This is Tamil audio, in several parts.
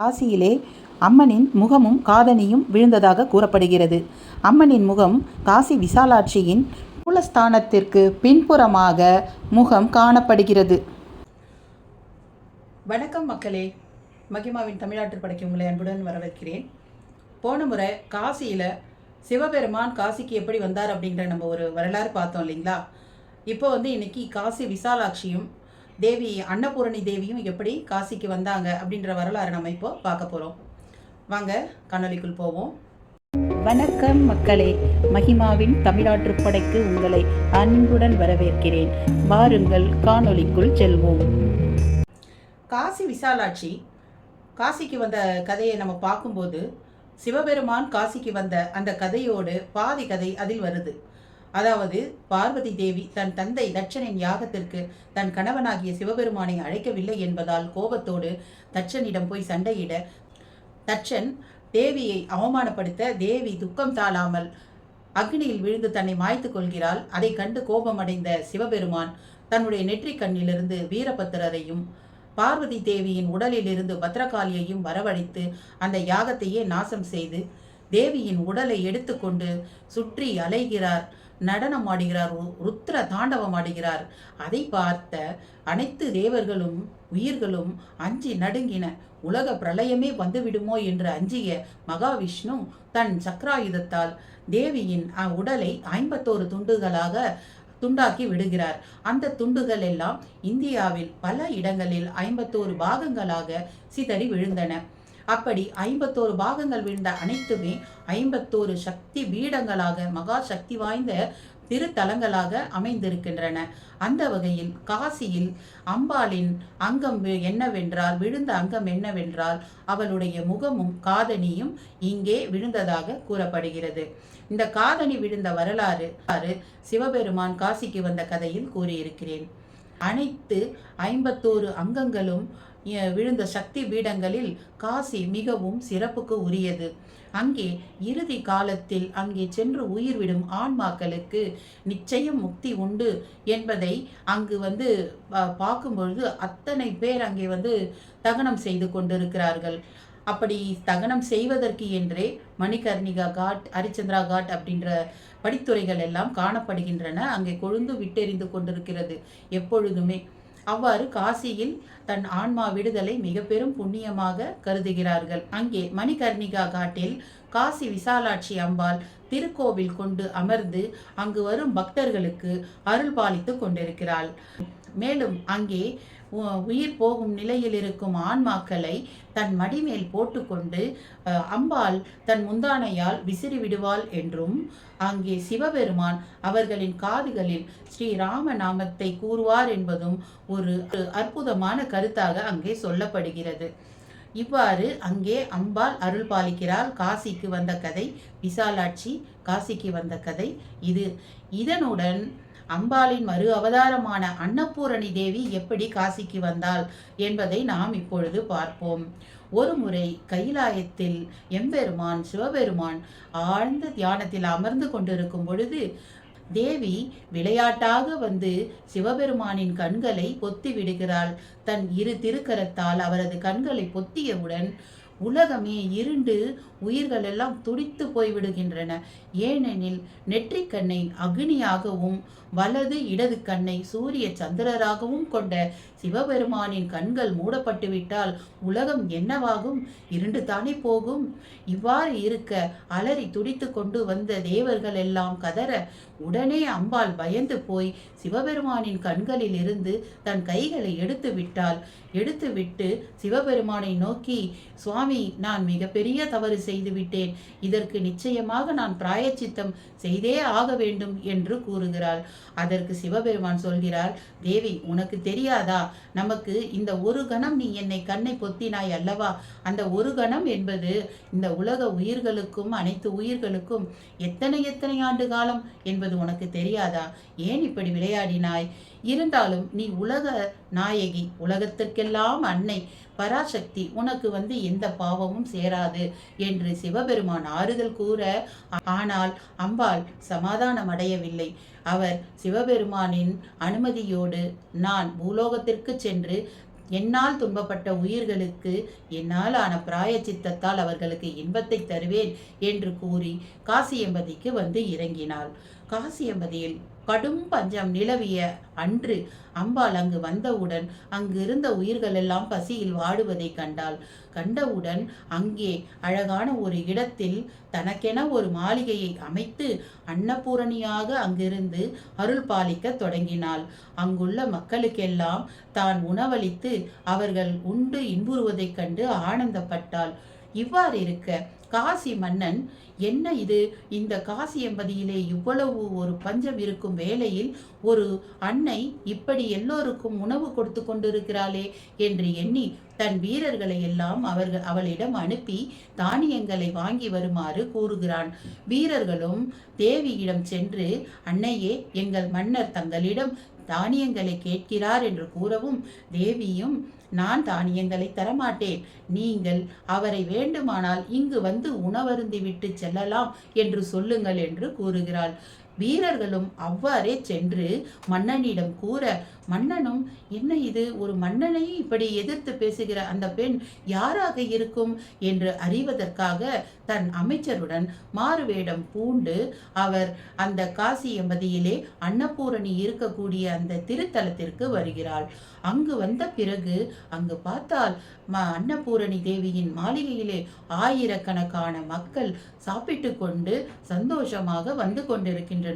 காசியிலே அம்மனின் முகமும் காதணியும் விழுந்ததாக கூறப்படுகிறது. அம்மனின் முகம் காசி விசாலாட்சியின் மூலஸ்தானத்திற்கு பின்புறமாக முகம் காணப்படுகிறது. வணக்கம் மக்களே. மகிமாவின் தமிழ்நாட்டு படைக்கு உங்களை அன்புடன் வரவேற்கிறேன். போன முறை காசியில் சிவபெருமான் காசிக்கு எப்படி வந்தார் அப்படிங்கிற நம்ம ஒரு வரலாறு பார்த்தோம் இல்லைங்களா? இப்போ வந்து இன்னைக்கு காசி விசாலாட்சியும் தேவி அன்னபூரணி தேவியும் எப்படி காசிக்கு வந்தாங்க அப்படின்ற வரலாறு நம்ம இப்போ பார்க்க போகிறோம் வாங்க காணொளிக்குள் போவோம். வணக்கம் மக்களே. மகிமாவின் தமிழாற்று படைக்கு உங்களை அன்புடன் வரவேற்கிறேன். வாருங்கள் காணொளிக்குள் செல்வோம். காசி விசாலாட்சி காசிக்கு வந்த கதையை நம்ம பார்க்கும்போது சிவபெருமான் காசிக்கு வந்த அந்த கதையோடு பாதி கதை அதில் வருது. அதாவது பார்வதி தேவி தன் தந்தை தட்சனின் யாகத்திற்கு தன் கணவனாகிய சிவபெருமானை அழைக்கவில்லை என்பதால் கோபத்தோடு தட்சனிடம் போய் சண்டையிட தட்சன் தேவியை அவமானப்படுத்த தேவி துக்கம் தாளாமல் அக்னியில் விழுந்து தன்னை மாய்த்து கொள்கிறாள். அதை கண்டு கோபமடைந்த சிவபெருமான் தன்னுடைய நெற்றிக் கண்ணிலிருந்து வீரபத்திரரையும் பார்வதி தேவியின் உடலிலிருந்து பத்ரகாளியையும் வரவழைத்து அந்த யாகத்தையே நாசம் செய்து தேவியின் உடலை எடுத்துக்கொண்டு சுற்றி அலைகிறார். நடனம் ஆடுகிறார். ருத்ர தாண்டவம் ஆடுகிறார். அதை பார்த்த அனைத்து தேவர்களும் உயிர்களும் அஞ்சி நடுங்கின உலக பிரளயமே வந்துவிடுமோ என்று அஞ்சிய மகாவிஷ்ணு தன் சக்ராயுதத்தால் தேவியின் அ- உடலை ஐம்பத்தோரு துண்டுகளாக துண்டாக்கி விடுகிறார். அந்த துண்டுகள் எல்லாம் இந்தியாவில் பல இடங்களில் ஐம்பத்தோரு பாகங்களாக சிதறி விழுந்தன. அப்படி ஐம்பத்தோரு பாகங்கள் விழுந்த அனைத்துமே ஐம்பத்தோரு சக்தி பீடங்களாக மகா சக்தி வாய்ந்த திருத்தலங்களாக அமைந்திருக்கின்றன. அந்த வகையில் காசியில் அம்பாளின் அங்கம் என்னவென்றால் விழுந்த அங்கம் என்னவென்றால் அவளுடைய முகமும் காதணியும் இங்கே விழுந்ததாக கூறப்படுகிறது. இந்த காதணி விழுந்த வரலாறு சிவபெருமான் காசிக்கு வந்த கதையில் கூறியிருக்கிறேன். அனைத்து ஐம்பத்தோரு அங்கங்களும் விழுந்த சக்தி பீடங்களில் காசி மிகவும் சிறப்புக்கு உரியது. அங்கே இறுதி காலத்தில் அங்கே சென்று உயிர் விடும் ஆன்மாக்களுக்கு நிச்சயம் முக்தி உண்டு என்பதை அங்கு வந்து பார்க்கும்பொழுது அத்தனை பேர் அங்கே வந்து தகனம் செய்து கொண்டிருக்கிறார்கள். அப்படி தகனம் செய்வதற்கு என்றே மணிகர்ணிகா காட் ஹரிச்சந்திரா காட் அப்படின்ற படித்துறைகள் எல்லாம் காணப்படுகின்றன. அங்கே கொழுந்து விட்டெறிந்து கொண்டிருக்கிறது எப்பொழுதுமே. அவ்வாறு காசியில் தன் ஆன்மா விடுதலை மிக பெரும் புண்ணியமாக கருதுகிறார்கள். அங்கே மணிகர்ணிகா காட்டில் காசி விசாலாட்சி அம்பாள் திருக்கோவில் கொண்டு அமர்ந்து அங்கு வரும் பக்தர்களுக்கு அருள் பாலித்து கொண்டிருக்கிறாள். மேலும் அங்கே உ- உயிர் போகும் நிலையில் இருக்கும் ஆன்மாக்களை தன் மடிமேல் போட்டுக்கொண்டு அஹ், அம்பாள் தன் முந்தானையால் விசிறி விடுவாள் என்றும் அங்கே சிவபெருமான் அவர்களின் காதுகளில் ஸ்ரீராம நாமத்தை கூறுவார் என்பதும் ஒரு அற்புதமான கருத்தாக அங்கே சொல்லப்படுகிறது. இவ்வாறு அங்கே அம்பாள் அருள் பாலிக்கிறாள் காசிக்கு வந்த கதை விசாலாட்சி காசிக்கு வந்த கதை இது. இதனுடன் அம்பாளின் மறு அவதாரமான அன்னபூரணி தேவி எப்படி காசிக்கு வந்தாள் என்பதை நாம் இப்பொழுது பார்ப்போம். ஒரு முறை கைலாயத்தில் எம்பெருமான் சிவபெருமான் ஆழ்ந்த தியானத்தில் அமர்ந்து கொண்டிருக்கும் பொழுது தேவி விளையாட்டாக வந்து சிவபெருமானின் கண்களை பொத்தி விடுகிறாள். தன் இரு திருக்கரத்தால் அவரது கண்களை பொத்தியவுடன் உலகமே இருண்டு உயிர்கள் எல்லாம் துடித்து போய்விடுகின்றன ஏனெனில் நெற்றிக் கண்ணை அக்னியாகவும் வலது இடது கண்ணை சூரிய சந்திரராகவும் கொண்ட சிவபெருமானின் கண்கள் மூடப்பட்டுவிட்டால் உலகம் என்னவாகும்? இருண்டு தானே போகும். இவ்வாறு இருக்க அலறி துடித்து கொண்டு வந்த தேவர்கள் எல்லாம் கதற உடனே அம்பாள் பயந்து போய் சிவபெருமானின் கண்களில் இருந்து தன் கைகளை எடுத்து விட்டாள். எடுத்துவிட்டு சிவபெருமானை நோக்கி சுவாமி நான் மிகப்பெரிய தவறு செய்துவிட்டேன். இதற்கு நிச்சயமாக நான் பிராயச்சித்தம் செய்தே ஆக வேண்டும் என்று கூறுகிறாள். அதற்கு சிவபெருமான் சொல்கிறார் தேவி உனக்கு தெரியாதா? நமக்கு இந்த ஒரு கணம் நீ என்னை கண்ணை பொத்தினாய் அல்லவா? அந்த ஒரு கணம் என்பது இந்த உலக உயிர்களுக்கும் அனைத்து உயிர்களுக்கும் எத்தனை எத்தனை ஆண்டு காலம் என்பது உனக்கு தெரியாதா? ஏன் இப்படி விளையாடினாய்? இருந்தாலும் நீ உலக நாயகி உலகத்திற்கெல்லாம் அன்னை பராசக்தி உனக்கு வந்து எந்த பாவமும் சேராது என்று சிவபெருமான் ஆறுதல் கூற ஆனால் அம்பாள் சமாதானம் அடையவில்லை அவர் சிவபெருமானின் அனுமதியோடு நான் பூலோகத்திற்கு சென்று என்னால் துன்பப்பட்ட உயிர்களுக்கு என்னால் ஆன பிராய சித்தத்தால் அவர்களுக்கு இன்பத்தை தருவேன் என்று கூறி காசியம்பதிக்கு வந்து இறங்கினாள். காசியம்பதியில் கடும் பஞ்சம் நிலவிய அன்று அம்பாள் அங்கு வந்தவுடன் அங்கிருந்த உயிர்களெல்லாம் உயிர்கள் எல்லாம் பசியில் வாடுவதை கண்டாள். கண்டவுடன் அங்கே அழகான ஒரு இடத்தில் தனக்கென ஒரு மாளிகையை அமைத்து அன்னபூரணியாக அங்கிருந்து அருள் பாலிக்க தொடங்கினாள். அங்குள்ள மக்களுக்கெல்லாம் தான் உணவளித்து அவர்கள் உண்டு இன்புறுவதைக் கண்டு ஆனந்தப்பட்டாள். இவ்வாறு இருக்க காசி மன்னன் என்ன இது? இந்த காசி எம்பதியிலே இவ்வளவு ஒரு பஞ்சம் இருக்கும் வேளையில் ஒரு அன்னை இப்படி எல்லோருக்கும் உணவு கொடுத்து கொண்டிருக்கிறாளே? என்று எண்ணி தன் வீரர்களை எல்லாம் அவர்கள் அவளிடம் அனுப்பி தானியங்களை வாங்கி வருமாறு கூறுகிறான். வீரர்களும் தேவியிடம் சென்று அன்னையே எங்கள் மன்னர் தங்களிடம் தானியங்களை கேட்கிறார் என்று கூறவும் தேவியும் நான் தானியங்களை தரமாட்டேன். நீங்கள் அவரை வேண்டுமானால் இங்கு வந்து உணவருந்தி விட்டு செல்லலாம் என்று சொல்லுங்கள் என்று கூறுகிறாள். வீரர்களும் அவ்வாறே சென்று மன்னனிடம் கூற மன்னனும் என்ன இது? ஒரு மன்னனை இப்படி எதிர்த்து பேசுகிற அந்த பெண் யாராக இருக்கும்? என்று அறிவதற்காக தன் அமைச்சருடன் மாறுவேடம் பூண்டு அவர் அந்த காசி எம்பதியிலே அன்னபூரணி இருக்கக்கூடிய அந்த திருத்தலத்திற்கு வருகிறாள். அங்கு வந்த பிறகு அங்கு பார்த்தால் ம அன்னபூரணி தேவியின் மாளிகையிலே ஆயிரக்கணக்கான மக்கள் சாப்பிட்டு கொண்டு சந்தோஷமாக வந்து கொண்டிருக்கின்றனர்.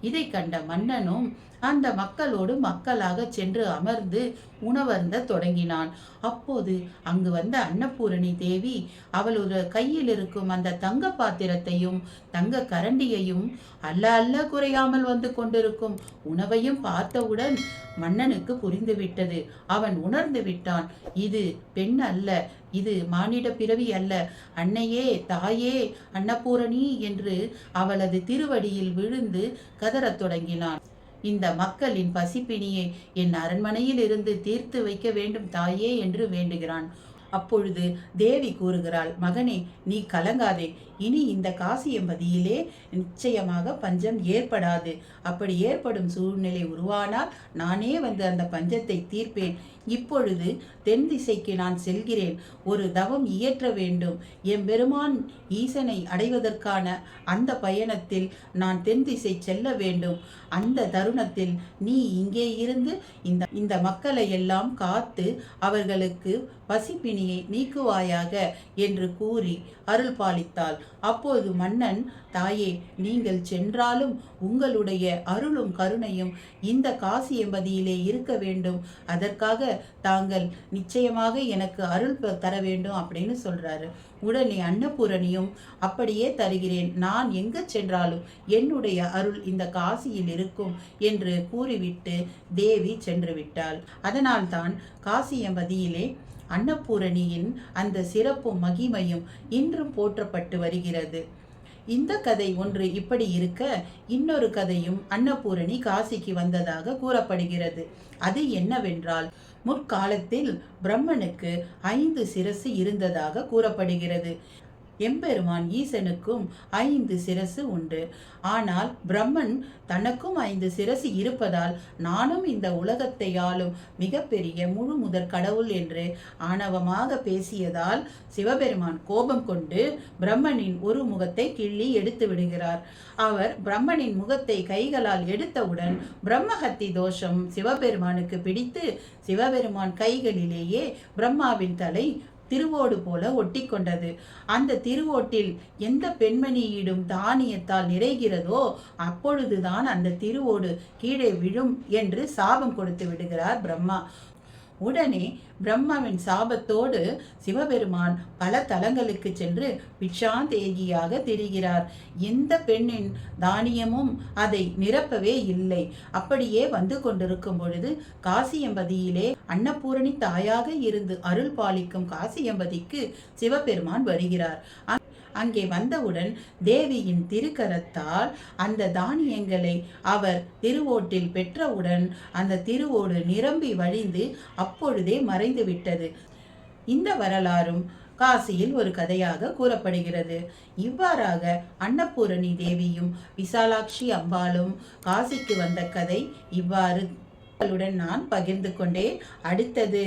இதை கண்ட மன்னனும் அந்த மக்களோடு மக்களாக சென்று அமர்ந்து உணவருந்த தொடங்கினான். அப்போது அங்கு வந்த அன்னபூரணி தேவி அவளோட கையில் இருக்கும் அந்த தங்க பாத்திரத்தையும் தங்க கரண்டியையும் அல்ல அல்ல குறையாமல் வந்து கொண்டிருக்கும் உணவையும் பார்த்தவுடன் மன்னனுக்கு புரிந்துவிட்டது. அவன் உணர்ந்து விட்டான் இது பெண் அல்ல இது மானிட பிறவி அல்ல. அன்னையே தாயே அன்னபூரணி என்று அவளது திருவடியில் விழுந்து கதறத் தொடங்கினான். இந்த மக்களின் பசிப்பிணியை என் அரண்மனையில் இருந்து தீர்த்து வைக்க வேண்டும் தாயே என்று வேண்டுகிறான். அப்பொழுது தேவி கூறுகிறாள் மகனே நீ கலங்காதே. இனி இந்த காசியம்பதியிலே நிச்சயமாக பஞ்சம் ஏற்படாது. அப்படி ஏற்படும் சூழ்நிலை உருவானால் நானே வந்து அந்த பஞ்சத்தை தீர்ப்பேன். இப்பொழுது தென் திசைக்கு நான் செல்கிறேன். ஒரு தவம் இயற்ற வேண்டும். எம்பெருமான் ஈசனை அடைவதற்கான அந்த பயணத்தில் நான் தென் திசை செல்ல வேண்டும். அந்த தருணத்தில் நீ இங்கே இருந்து இந்த இந்த மக்களை எல்லாம் காத்து அவர்களுக்கு பசிப்பிணியை நீக்குவாயாக என்று கூறி அருள் பாலித்தாள் அப்போது மன்னன் தாயே நீங்கள் சென்றாலும் உங்களுடைய அருளும் கருணையும் இந்த காசி எம்பதியிலே இருக்க வேண்டும். அதற்காக தாங்கள் நிச்சயமாக எனக்கு அருள் தர வேண்டும் அப்படின்னு சொல்றாரு. உடனே அன்னபூரணியும் அப்படியே தருகிறேன். நான் எங்கு சென்றாலும் என்னுடைய அருள் இந்த காசியில் இருக்கும் என்று கூறிவிட்டு தேவி சென்று விட்டாள் அதனால்தான் காசியம்பதியிலே அன்னபூரணியின் அந்த சிறப்பும் மகிமையும் இன்றும் போற்றப்பட்டு வருகிறது. இந்த கதை ஒன்று இப்படி இருக்க இன்னொரு கதையும் அன்னபூரணி காசிக்கு வந்ததாக கூறப்படுகிறது. அது என்னவென்றால் முற்காலத்தில் பிரம்மனுக்கு ஐந்து சிரசு இருந்ததாக கூறப்படுகிறது. எம்பெருமான் ஈசனுக்கும் ஐந்து சிரசு உண்டு. ஆனால் பிரம்மன் தனக்கும் ஐந்து சிரசு இருப்பதால் நானும் இந்த உலகத்தை ஆளும் மிகப்பெரிய முழு முதற் கடவுள் என்று ஆணவமாக பேசியதால் சிவபெருமான் கோபம் கொண்டு பிரம்மனின் ஒரு முகத்தை கிள்ளி எடுத்து விடுகிறார். அவர் பிரம்மனின் முகத்தை கைகளால் எடுத்தவுடன் பிரம்மஹத்தி தோஷம் சிவபெருமானுக்கு பிடித்து சிவபெருமான் கைகளிலேயே பிரம்மாவின் தலை திருவோடு போல ஒட்டி கொண்டது அந்த திருவோட்டில் எந்த பெண்மணியிடும் தானியத்தால் நிறைகிறதோ அப்பொழுதுதான் அந்த திருவோடு கீழே விழும் என்று சாபம் கொடுத்து விடுகிறார் பிரம்மா. உடனே பிரம்மாவின் சாபத்தோடு சிவபெருமான் பல தலங்களுக்கு சென்று பிக்ஷாந்தேகியாக திரிகிறார். எந்த பெண்ணின் தானியமும் அதை நிரப்பவே இல்லை. அப்படியே வந்து கொண்டிருக்கும் பொழுது காசியம்பதியிலே அன்னபூரணி தாயாக இருந்து அருள் பாலிக்கும் காசியம்பதிக்கு சிவபெருமான் வருகிறார். அங்கே வந்தவுடன் தேவியின் திருக்கரத்தால் அந்த தானியங்களை அவர் திருவோட்டில் பெற்றவுடன் அந்த திருவோடு நிரம்பி வழிந்து அப்பொழுதே மறைந்து விட்டது இந்த வரலாறும் காசியில் ஒரு கதையாக கூறப்படுகிறது. இவ்வாறாக அன்னபூரணி தேவியும் விசாலாட்சி அம்பாளும் காசிக்கு வந்த கதை இவ்வாறு உங்களுடன் நான் பகிர்ந்து கொண்டேன். அடுத்தது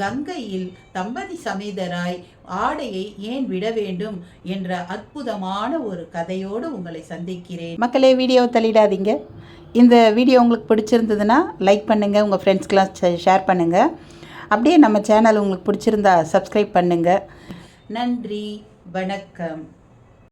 கங்கையில் தம்பதி சமேதராய் ஆடையை ஏன் விட வேண்டும் என்ற அற்புதமான ஒரு கதையோடு உங்களை சந்திக்கிறேன். மக்களே வீடியோ தள்ளிடாதீங்க. இந்த வீடியோ உங்களுக்கு பிடிச்சிருந்ததுன்னா லைக் பண்ணுங்கள் உங்கள் ஃப்ரெண்ட்ஸ்க்கெலாம் ஷேர் பண்ணுங்கள் அப்படியே நம்ம சேனல் உங்களுக்கு பிடிச்சிருந்தா சப்ஸ்கிரைப் பண்ணுங்கள் நன்றி வணக்கம்.